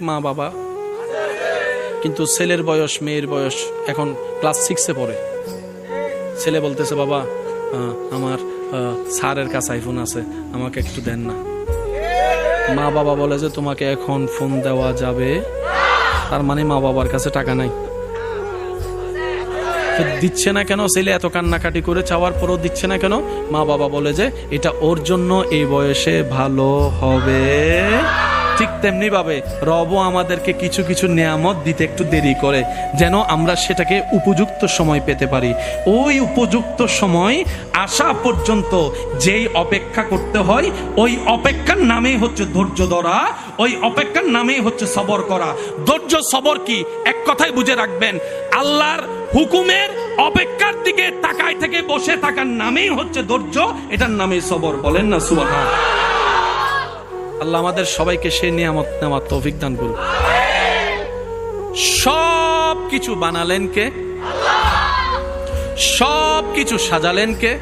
মা বাবা কিন্তু ছেলের বয়স মেয়ের বয়স এখন ক্লাস সিক্সে পড়ে। ছেলে বলতেছে বাবা আমার আহ, স্যারের কাছে আইফোন আছে আমাকে একটু দেন না। মা বাবা বলে যে তোমাকে এখন ফোন দেওয়া যাবে। তার মানে মা বাবার কাছে টাকা নাই। দিচ্ছে না কেন? ছেলে এত কান্নাকাটি করে চাওয়ার পরও দিচ্ছে না কেন? মা বাবা বলে যে এটা ওর জন্য এই বয়সে ভালো হবে। ঠিক তেমনি ভাবে রব আমাদেরকে কিছু কিছু নিয়ামত দিতে একটু দেরি করে, যেন আমরা সেটাকে উপযুক্ত সময় পেতে পারি। ওই উপযুক্ত সময় আসা পর্যন্ত যেই অপেক্ষা করতে হয়, ওই অপেক্ষার নামেই হচ্ছে ধৈর্য ধরা, ওই অপেক্ষার নামেই হচ্ছে সবর করা। ধৈর্য, সবর কি? এক কথাই বুঝে রাখবেন, আল্লাহর হুকুমের অপেক্ষার দিকে তাকায় থেকে বসে থাকার নামেই হচ্ছে ধৈর্য, এটার নামেই সবর, বলেন না সুবহান। আল্লাহ আমাদের সবাইকে সে নিয়ামত নেওয়ার তৌফিক দান করুন সব কিছু বানালেন কে? সব কিছু সাজালেন কে?